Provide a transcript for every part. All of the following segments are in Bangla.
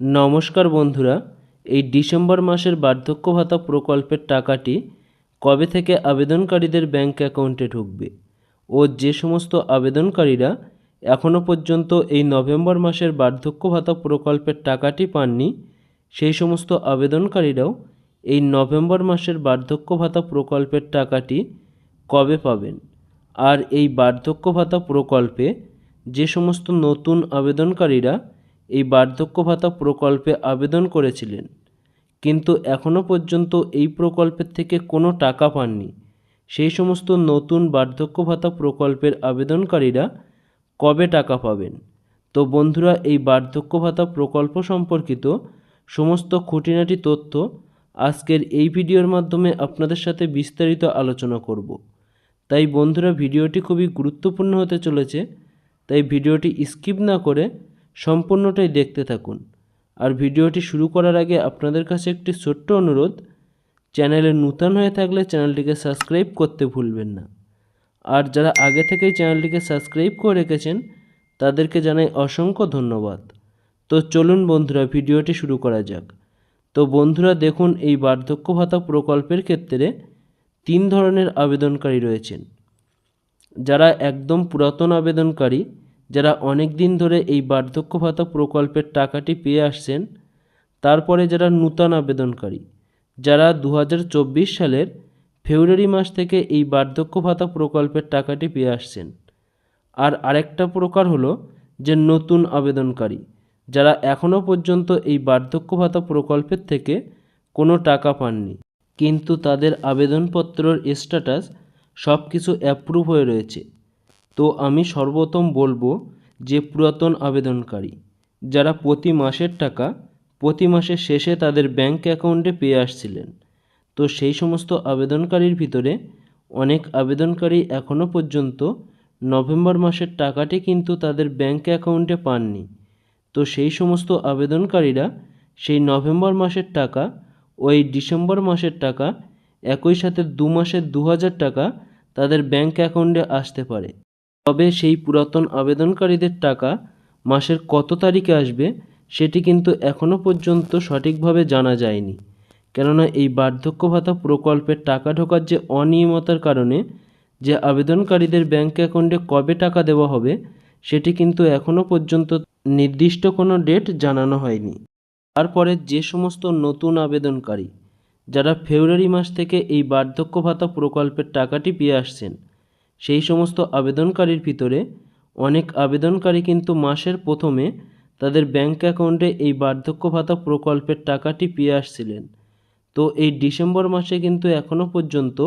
নমস্কার বন্ধুরা, এই ডিসেম্বর মাসের বার্ধক্য ভাতা প্রকল্পের টাকাটি কবে থেকে আবেদনকারীদের ব্যাংক অ্যাকাউন্টে ঢুকবে ও যে সমস্ত আবেদনকারীরা এখনও পর্যন্ত এই নভেম্বর মাসের বার্ধক্য ভাতা প্রকল্পের টাকাটি পাননি, সেই সমস্ত আবেদনকারীরাও এই নভেম্বর মাসের বার্ধক্য ভাতা প্রকল্পের টাকাটি কবে পাবেন? আর এই বার্ধক্য ভাতা প্রকল্পে যে সমস্ত নতুন আবেদনকারীরা এই বার্ধক্য ভাতা প্রকল্পে আবেদন করেছিলেন। কিন্তু এখনও পর্যন্ত এই প্রকল্পের থেকে কোনো টাকা পাননি। সেই সমস্ত নতুন বার্ধক্য ভাতা প্রকল্পের আবেদনকারীরা কবে টাকা পাবেন? তো বন্ধুরা, এই বার্ধক্য ভাতা প্রকল্প সম্পর্কিত সমস্ত খুঁটিনাটি তথ্য আজকের এই ভিডিওর মাধ্যমে আপনাদের সাথে বিস্তারিত আলোচনা করব। তাই বন্ধুরা, ভিডিওটি খুবই গুরুত্বপূর্ণ হতে চলেছে। তাই ভিডিওটি স্কিপ না করে সম্পূর্ণটাই দেখতে থাকুন। আর ভিডিওটি শুরু করার আগে আপনাদের কাছে একটি ছোট্ট অনুরোধ, চ্যানেলে নূতন হয়ে থাকলে চ্যানেলটিকে সাবস্ক্রাইব করতে ভুলবেন না। আর যারা আগে থেকেই চ্যানেলটিকে সাবস্ক্রাইব করে রেখেছেন, তাদেরকে জানাই অসংখ্য ধন্যবাদ। তো চলুন বন্ধুরা, ভিডিওটি শুরু করা যাক। তো বন্ধুরা, দেখুন এই বার্ধক্য ভাতা প্রকল্পের ক্ষেত্রে তিন ধরনের আবেদনকারী রয়েছেন। যারা একদম পুরাতন আবেদনকারী যারা অনেক দিন ধরে এই বার্ধক্য ভাতা প্রকল্পের টাকাটি পেয়ে আসছেন, তারপরে যারা নূতন আবেদনকারী, যারা দু হাজার চব্বিশ সালের ফেব্রুয়ারি মাস থেকে এই বার্ধক্য ভাতা প্রকল্পের টাকাটি পেয়ে আসছেন। আর আরেকটা প্রকার হলো যে নতুন আবেদনকারী, যারা এখনও পর্যন্ত এই বার্ধক্য ভাতা প্রকল্পের থেকে কোনো টাকা পাননি। কিন্তু তাদের আবেদনপত্রর স্ট্যাটাস সব কিছু অ্যাপ্রুভ হয়ে রয়েছে। তো আমি সর্বপ্রথম বলব যে পুরাতন আবেদনকারী, যারা প্রতি মাসের টাকা, প্রতি মাসের শেষে তাদের ব্যাংক অ্যাকাউন্টে পেয়ে আসছিলেন। তো সেই সমস্ত আবেদনকারীর ভিতরে অনেক আবেদনকারী এখনও পর্যন্ত নভেম্বর মাসের টাকাটি কিন্তু তাদের ব্যাংক অ্যাকাউন্টে পাননি। তো সেই সমস্ত আবেদনকারীরা সেই নভেম্বর মাসের টাকা, ওই ডিসেম্বর মাসের টাকা, একই সাথে দু মাসের দু হাজার টাকা তাদের ব্যাংক অ্যাকাউন্টে আসতে পারে। তবে সেই পুরাতন আবেদনকারীদের টাকা মাসের কত তারিখে আসবে সেটি কিন্তু এখনও পর্যন্ত সঠিকভাবে জানা যায়নি। কেননা এই বার্ধক্য ভাতা প্রকল্পের টাকা ঢোকার যে অনিয়মতার কারণে যে আবেদনকারীদের ব্যাংক অ্যাকাউন্টে কবে টাকা দেওয়া হবে সেটি কিন্তু এখনও পর্যন্ত নির্দিষ্ট কোনো ডেট জানানো হয়নি। তারপরে যে সমস্ত নতুন আবেদনকারী, যারা ফেব্রুয়ারি মাস থেকে এই বার্ধক্য ভাতা প্রকল্পের টাকাটি পেয়ে আসছেন সেই সমস্ত আবেদনকারীর ভিতরে অনেক আবেদনকারী কিন্তু মাসের প্রথমে তাদের ব্যাংক অ্যাকাউন্টে এই বার্ধক্য ভাতা প্রকল্পের টাকাটি পেয়ে আসছিলেন। তো এই ডিসেম্বর মাসে কিন্তু এখনও পর্যন্ত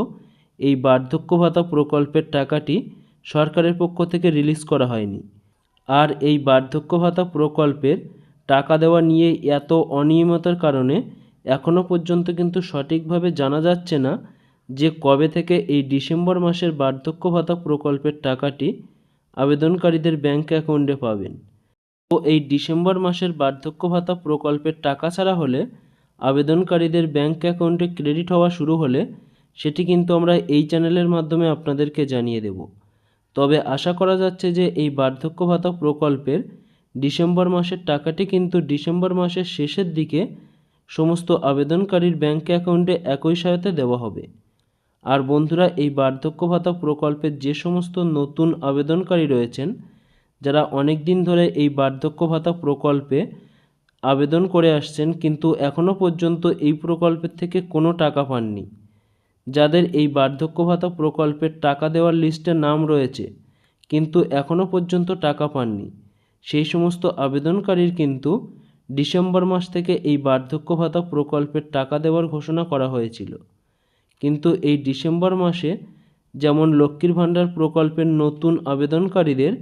এই বার্ধক্য ভাতা প্রকল্পের টাকাটি সরকারের পক্ষ থেকে রিলিজ করা হয়নি। আর এই বার্ধক্য ভাতা প্রকল্পের টাকা দেওয়া নিয়ে এত অনিয়মতার কারণে এখনও পর্যন্ত কিন্তু সঠিকভাবে জানা যাচ্ছে না যে কবে থেকে এই ডিসেম্বর মাসের বার্ধক্য ভাতা প্রকল্পের টাকাটি আবেদনকারীদের ব্যাংক অ্যাকাউন্টে পাবেন। তো এই ডিসেম্বর মাসের বার্ধক্য ভাতা প্রকল্পের টাকা ছাড়া হলে আবেদনকারীদের ব্যাংক অ্যাকাউন্টে ক্রেডিট হওয়া শুরু হলে সেটি কিন্তু আমরা এই চ্যানেলের মাধ্যমে আপনাদেরকে জানিয়ে দেব। তবে আশা করা যাচ্ছে যে এই বার্ধক্য ভাতা প্রকল্পের ডিসেম্বর মাসের টাকাটি কিন্তু ডিসেম্বর মাসের শেষের দিকে সমস্ত আবেদনকারীর ব্যাংক অ্যাকাউন্টে একই সাথে দেওয়া হবে। আর বন্ধুরা, এই বার্ধক্য ভাতা প্রকল্পের যে সমস্ত নতুন আবেদনকারী রয়েছেন, যারা অনেক দিন ধরে এই বার্ধক্য ভাতা প্রকল্পে আবেদন করে আসছেন, কিন্তু এখনও পর্যন্ত এই প্রকল্পের থেকে কোনো টাকা পাননি। যাদের এই বার্ধক্য ভাতা প্রকল্পের টাকা দেওয়ার লিস্টে নাম রয়েছে, কিন্তু এখনও পর্যন্ত টাকা পাননি। সেই সমস্ত আবেদনকারীর কিন্তু ডিসেম্বর মাস থেকে এই বার্ধক্য ভাতা প্রকল্পের টাকা দেওয়ার ঘোষণা করা হয়েছিল। কিন্তু এই ডিসেম্বর মাসে যেমন লক্ষ্মীর ভাণ্ডার প্রকল্পের নতুন আবেদনকারীদের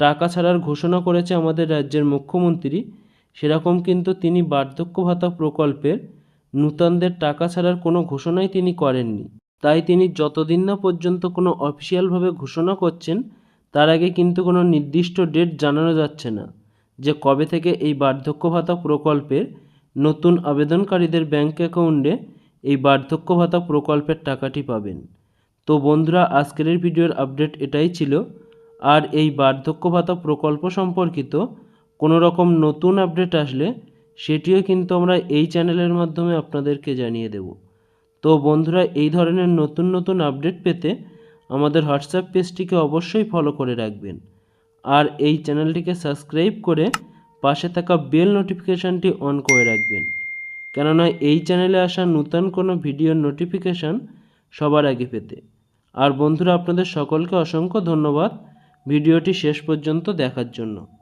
টাকা ছাড়ার ঘোষণা করেছে আমাদের রাজ্যের মুখ্যমন্ত্রী, সেরকম কিন্তু তিনি বার্ধক্য ভাতা প্রকল্পের নূতনদের টাকা ছাড়ার কোনো ঘোষণাই তিনি করেননি। তাই তিনি যতদিন না পর্যন্ত কোনো অফিসিয়ালভাবে ঘোষণা করছেন, তার আগে কিন্তু কোনো নির্দিষ্ট ডেট জানানো যাচ্ছে না যে কবে থেকে এই বার্ধক্য ভাতা প্রকল্পের নতুন আবেদনকারীদের ব্যাঙ্ক অ্যাকাউন্টে এই বার্ধক্য ভাতা প্রকল্পের টাকাটি পাবেন। তো বন্ধুরা, আজকের ভিডিওর আপডেট এটাই ছিল। আর এই বার্ধক্য ভাতা প্রকল্প সম্পর্কিত কোনো রকম নতুন আপডেট আসলে সেটিও কিন্তু আমরা এই চ্যানেলের মাধ্যমে আপনাদেরকে জানিয়ে দেব। তো বন্ধুরা, এই ধরনের নতুন নতুন আপডেট পেতে আমাদের হোয়াটসঅ্যাপ পেজটিকে অবশ্যই ফলো করে রাখবেন। আর এই চ্যানেলটিকে সাবস্ক্রাইব করে পাশে থাকা বেল নোটিফিকেশানটি অন করে রাখবেন। কেননা এই চ্যানেলে আসা নূতন কোনো ভিডিওর নোটিফিকেশান সবার আগে পেতে। আর বন্ধুরা, আপনাদের সকলকে অসংখ্য ধন্যবাদ ভিডিওটি শেষ পর্যন্ত দেখার জন্য।